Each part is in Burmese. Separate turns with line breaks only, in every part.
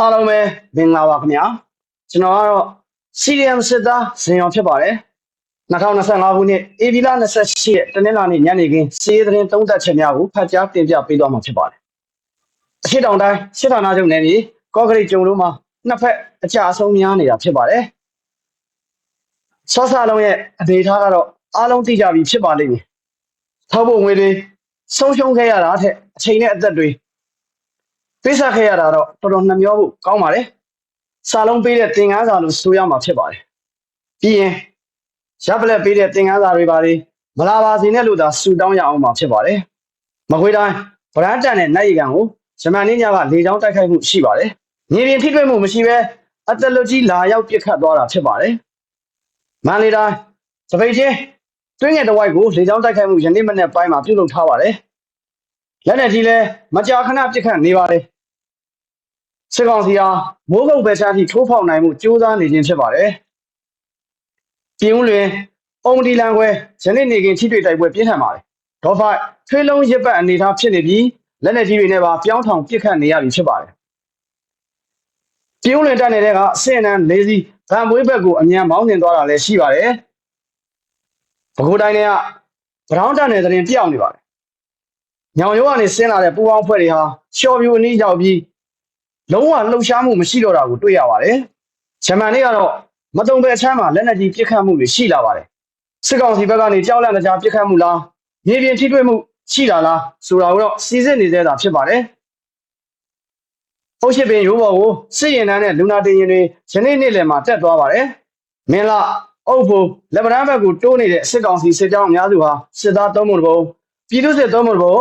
အားလုံးပဲမင်္ဂလာပါခင်ဗျာကျွန်တော်ကတော့ CDM စစ်သားဇင်ရောင်ဖြစ်ပါတယ်2025ခုနှစ်ဧပြီလ28ရက်တနင်္လာနေ့ညနေခင်းစီးရီးသတင်းသုံးသပ်ချက်များကိုဖတ်ကြားတင်ပြပေးသွားမှာဖြစ်ပါတယ်အရှိတောင်တိုင်းစစ်ဌာနချုပ်နယ်မြေကော့ကရိတ်ကျုံလုံးမှာနှစ်ဖက်အကြအဆုံးများနေတာဖြစ်ပါတယ်ဆော့ဆာလုံးရဲ့အနေအထားကတော့အားလုံးသိကြပြီဖြစ်ပါလိမ့်မယ်ထောက်ဖို့ငွေတွေဆုံးရှုံးခဲ့ရတာအထက်အချိန်နဲ့အသက်တွေ ပေးဆက်ခဲ့ရတာတော့တော်တော်နှမျောဖို့ကောင်းပါတယ်။စာလုံးပေးတဲ့သင်ခန်းစာလို့ဆိုရမှာဖြစ်ပါတယ်။ပြီးရင်ရပ်ပလက်ပေးတဲ့သင်ခန်းစာတွေပါလေမလာပါစေနဲ့လို့သာဆူတောင်းရအောင်မှာဖြစ်ပါတယ်။မကွေးတိုင်းဗရန်တန်နဲ့နိုင်ရီကန်ကိုဂျမန်နေ့ညကလေကြောင်းတိုက်ခိုက်မှုရှိပါတယ်။မြေပြင်ထိတွေ့မှုမရှိဘဲအသက်လွတ်ကြီးလာရောက်ပစ်ခတ်သွားတာဖြစ်ပါတယ်။မန္တလေးတိုင်းစပိတ်ချင်းတွင်းငယ်တစ်ဝိုက်ကိုလေကြောင်းတိုက်ခိုက်မှုယနေ့မနေ့ပိုင်းမှာပြုလုပ်ထားပါတယ်။လက်နဲ့ကြီးလဲမကြာခဏပစ်ခတ်နေပါတယ်။ စစ်ကောင်စီဟာမိုးကုတ်ပဲချားထိထိုးဖောက်နိုင်မှုကြိုးစားနေခြင်းဖြစ်ပါတယ်။ပြည်ဦးလွင်အုံဒီလန်ခွဲယနေ့နေကင်ထိတွေ့တိုက်ပွဲပြင်းထန်ပါတယ်။ဒေါ်ဖိုက်ထွေးလုံးရစ်ပတ်အနေထားဖြစ်နေပြီးလက်နက်ကြီးတွေနဲ့ပါပြောင်းထောင်ပစ်ခတ်နေရပြီဖြစ်ပါတယ်။ပြည်ဦးလွင်တက်နေတဲ့ကအဆင့်အနှံလေးစီးဗန်မွေးဘက်ကိုအမြန်မောင်းနှင်သွားတာလည်းရှိပါတယ်။ပဲခူးတိုင်းကဗရောင်းတက်နေတဲ့တင်ပြောင်းနေပါတယ်။ညောင်ရိုးကနေဆင်းလာတဲ့ပူပေါင်းဖွဲ့တွေဟာရှော်ပြူအနည်းရောက်ပြီး လုံးဝလှုပ်ရှားမှုမရှိတော့တာကိုတွေ့ရပါတယ်။ဂျမန်တွေကတော့မတုံပဲအချမ်းမှာလက်နက်ကြီးပစ်ခတ်မှုတွေရှိလာပါတယ်။စစ်ကောင်စီဘက်ကနေကြောက်လန့်တကြားပစ်ခတ်မှုလားမြေပြင်ထိတွေ့မှုရှိတာလားဆိုတာကိုတော့စီစစ်နေသေးတာဖြစ်ပါတယ်။ဟုတ်ရှိပင်ရိုးဘော်ကိုစစ်ရင်တန်းနဲ့လူနာတင်ရင်တွေယနေ့နေ့လယ်မှာတက်သွားပါတယ်။မင်းလာအုပ်ဖို့လက်ဗရန်ဘက်ကိုတိုးနေတဲ့စစ်ကောင်စီစစ်ကြောင်းအများစုဟာစစ်သားသုံးပုံတစ်ပုံပြည်သူစစ်သုံးပုံတစ်ပုံ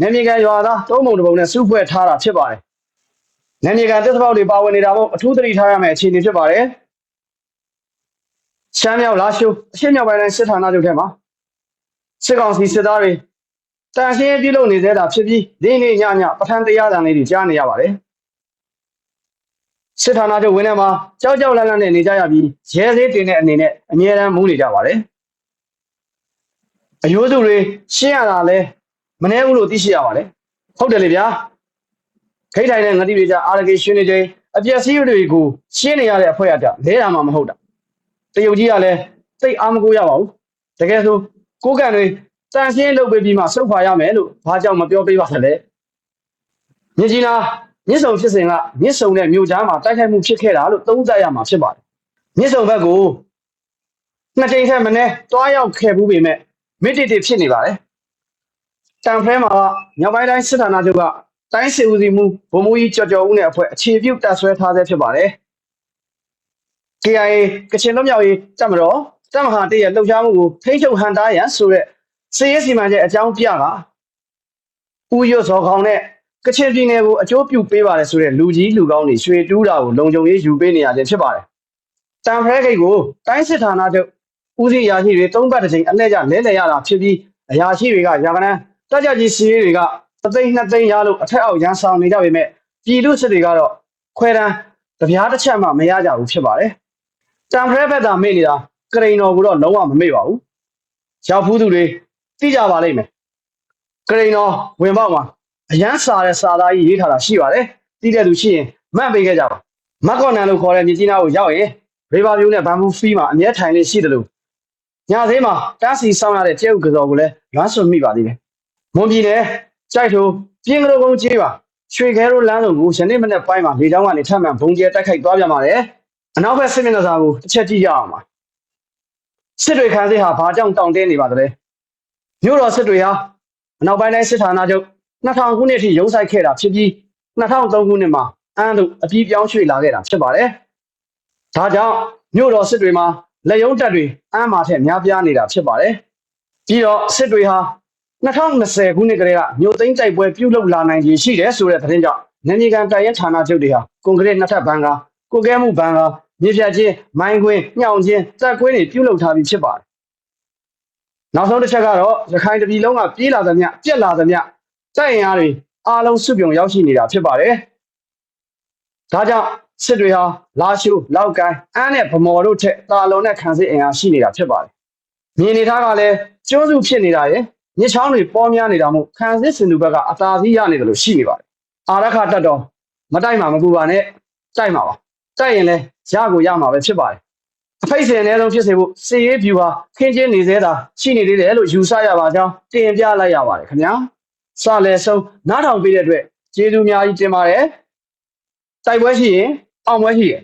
နေမြေကန်ရွာသားသုံးပုံတစ်ပုံနဲ့စုဖွဲ့ထားတာဖြစ်ပါတယ်။ နေမြေကန်တက်သဘောက်တွေပါဝင်နေတာမို့အထူးသတိထားရမယ့်အခြေအနေဖြစ်ပါတယ်။ရှမ်းမြောက်လာရှိုးအရှေ့မြောက်ပိုင်းတိုင်းစစ်ဌာနချုပ်ထဲမှာစစ်ကောင်စီစစ်သားတွေတန်ရှင်းပြုလုပ်နေသေးတာဖြစ်ပြီးဒီနေ့ညညပထမတရားတန်လေးတွေကြားနေရပါတယ်။စစ်ဌာနချုပ်ဝင်းထဲမှာကြောက်ကြောက်လန့်လန့်နဲ့နေကြရပြီးရဲသေးတင်တဲ့အနေနဲ့အမြဲတမ်းမူးနေကြပါတယ်။အယိုးစုတွေရှင်းရတာလဲမနှဲဘူးလို့သိရှိရပါတယ်။ဟုတ်တယ်လေဗျာ။ ခိတ်ထိုင်တဲ့ငတိတွေကြအာရကေရှင်းနေခြင်းအပြက်စီးတွေကိုရှင်းနေရတဲ့အဖွဲ့အတာလဲတာမှမဟုတ်တာ။တရုတ်ကြီးကလည်းစိတ်အားမကိုရပါဘူး။တကယ်ဆိုကိုကန်တွေတန်ရှင်းလုပ်ပေးပြီးမှစုပ်ခွာရမယ်လို့ဘာကြောင့်မပြောပေးပါသလဲ။မြကြီးနာမြစ်ဆုံဖြစ်စဉ်ကမြစ်ဆုံနဲ့မြို့ကြားမှာတိုက်ခိုက်မှုဖြစ်ခဲ့တာလို့သုံးသပ်ရမှာဖြစ်ပါတယ်။မြစ်ဆုံဘက်ကိုနှစ်ကြိမ်ထက်မနည်းတွားရောက်ခဲ့ဘူးပေမဲ့မိတိတိဖြစ်နေပါတယ်။တန်ဖဲမှာမြောက်ပိုင်းတိုင်းစစ်ဌာနချုပ်က တိုင်းစစ်ဦးစီးမှုဗိုလ်မှူးကြီးကြော်ကြော်ဦးနဲ့အဖွဲ့အခြေပြုတပ်ဆွဲထားဆဲဖြစ်ပါတယ်။ KIA ကချင်လွတ်မြောက်ရေးတပ်မတော်တပ်မဟာတရဲ့လှုပ်ရှားမှုကိုထိန်းချုပ်ဟန်တားရန်ဆိုတဲ့စစ်ရေးစီမံချက်အကြောင်းပြကဦးရွတ်စော်ခေါင်နဲ့ကချင်ပြည်နယ်ကိုအကျိုးပြုပေးပါတယ်ဆိုတဲ့လူကြီးလူကောင်းတွေရွှေတူးတာကိုလုံခြုံရေးယူပေးနေရခြင်းဖြစ်ပါတယ်။တန်ဖဲဂိတ်ကိုတိုင်းစစ်ဌာနချုပ်ဦးစီးရာရှိတွေသုံးပတ်တစ်ချိန်အလှည့်ကျလဲလှယ်ရတာဖြစ်ပြီးအရာရှိတွေကရာကနန်းတက်ကြကြီးစီးတွေက သသိန်းနှစ်သိန်းရလို့အထက်အောက်ရန်ဆောင်နေကြပေမဲ့ပြည်သူစစ်တွေကတော့ခွဲတန်းတပြားတစ်ချက်မှမရကြဘူးဖြစ်ပါတယ်။တန်ဖဲဘက်သာမေ့နေတာကရိန်တော်ကိုတော့လုံးဝမမေ့ပါဘူး။ရောက်ဖူးသူတွေသိကြပါလိမ့်မယ်။ကရိန်တော်ဝင်ပေါက်မှာအရန်စာတဲ့စာသားကြီးရေးထားတာရှိပါတယ်။သိတဲ့သူရှိရင်မှတ်ပေးခဲ့ကြပါ။မက်ကော်နန်လို့ခေါ်တဲ့မြကြီးနားကိုရောက်ရင်ရေဘာဗျူးနဲ့ဘမ်ဘူဖီးမှာအမြဲထိုင်လေးရှိတယ်လို့ညသေးမှာတားစီဆောင်ရတဲ့ကျဲဥကစော်ကိုလည်းလွမ်းဆွမိပါသေးတယ်။မွန်ပြည်နယ် ကြိုက်ထိုပြင်းကလေးကုန်းကျေးပါရွှေခဲရိုးလမ်းစုံကိုယနေ့မနေ့ပိုင်းမှာလေကြောင်းကနေထပ်မံဘုံကျဲတိုက်ခိုက်သွားပြန်ပါတယ်။အနောက်ဘက်စစ်မျက်နှာစာကိုတစ်ချက်ကြည့်ရအောင်ပါ။စစ်တွေခန်းစစ်ဟာဘာကြောင့်တောင့်တင်းနေပါသလဲ။မြို့တော်စစ်တွေဟာအနောက်ပိုင်းတိုင်းစစ်ဌာနချုပ်2000ခုနှစ်အထိရုံးဆိုင်ခဲ့တာဖြစ်ပြီး2003ခုနှစ်မှာအန်းတို့အပြီးပြောင်းရွှေ့လာခဲ့တာဖြစ်ပါတယ်။ဒါကြောင့်မြို့တော်စစ်တွေမှာလက်ရုံးတပ်တွေအန်းမှာထက်များပြားနေတာဖြစ်ပါတယ်။ပြီးတော့စစ်တွေဟာ 2020ခုနှစ်ကတည်းကမြို့သိမ်းတိုက်ပွဲပြုလုပ်လာနိုင်ခြေရှိတယ်ဆိုတဲ့သတင်းကြောင့်နေမြေကန်တိုင်ရဌာနချုပ်တွေဟာကွန်ကရစ်နှစ်ထပ်ဘန်ကကိုကဲမှုဘန်ကမြေပြချင်းမိုင်းခွင်းညှောင်ချင်းတက်ကွင်းတွေပြုလုပ်ထားပြီးဖြစ်ပါတယ်။နောက်ဆုံးတစ်ချက်ကတော့ရခိုင်တပြည်လုံးကပြေးလာသမျှပြက်လာသမျှတိုက်ရင်အားတွေအားလုံးစုပြုံရောက်ရှိနေတာဖြစ်ပါတယ်။ဒါကြောင့်စစ်တွေဟာလာရှိုးလောက်ကိုင်းအန်းနဲ့ဗမော်တို့ထက်တာလွန်တဲ့ခံစစ်အင်အားရှိနေတာဖြစ်ပါတယ်။မြင်နေထားကလည်းကျွန်းစုဖြစ်နေတာရယ် မြစ်ချောင်းတွေပေါ်များနေတာမို့ခံစစ်စင်သူဘက်ကအသာစီးရနေတယ်လို့ရှိနေပါတယ်။အာရခတက်တော်မတိုက်မှမပူပါနဲ့ကြိုက်မှာပါကြိုက်ရင်လည်းရကိုရမှာပဲဖြစ်ပါတယ်အဖိတ်စင်အနည်းဆုံးဖြစ်စေဖို့စီရေးဖြူဟာခင်းချင်းနေသေးတာရှိနေသေးတယ်လို့ယူဆရပါကြောင်းတင်ပြလိုက်ရပါတယ်ခင်ဗျာစလဲဆုံးနားထောင်ပေးတဲ့အတွက်ကျေးဇူးအများကြီးတင်ပါတယ်တိုက်ပွဲရှိရင်အောင်ပွဲရှိရင်